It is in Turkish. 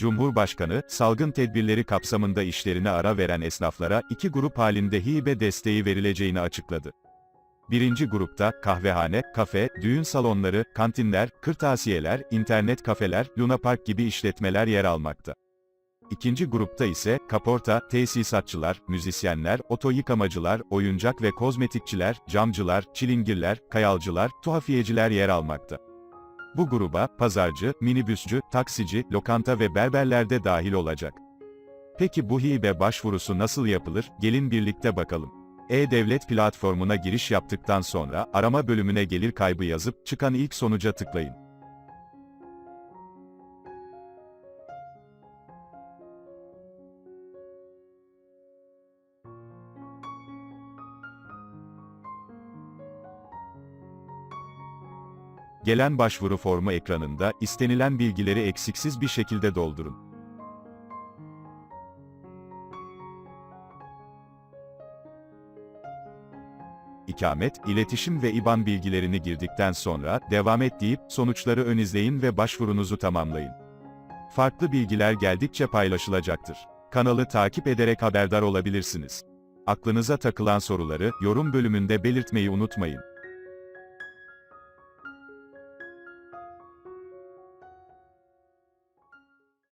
Cumhurbaşkanı, salgın tedbirleri kapsamında işlerine ara veren esnaflara iki grup halinde hibe desteği verileceğini açıkladı. Birinci grupta, kahvehane, kafe, düğün salonları, kantinler, kırtasiyeler, internet kafeler, lunapark gibi işletmeler yer almakta. İkinci grupta ise, kaporta, tesisatçılar, müzisyenler, oto yıkamacılar, oyuncak ve kozmetikçiler, camcılar, çilingirler, kayalcılar, tuhafiyeciler yer almakta. Bu gruba, pazarcı, minibüsçü, taksici, lokanta ve berberler de dahil olacak. Peki bu hibe başvurusu nasıl yapılır? Gelin birlikte bakalım. E-Devlet platformuna giriş yaptıktan sonra, arama bölümüne gelir kaybı yazıp, çıkan ilk sonuca tıklayın. Gelen başvuru formu ekranında, istenilen bilgileri eksiksiz bir şekilde doldurun. İkamet, iletişim ve IBAN bilgilerini girdikten sonra, devam et deyip, sonuçları ön izleyin ve başvurunuzu tamamlayın. Farklı bilgiler geldikçe paylaşılacaktır. Kanalı takip ederek haberdar olabilirsiniz. Aklınıza takılan soruları, yorum bölümünde belirtmeyi unutmayın.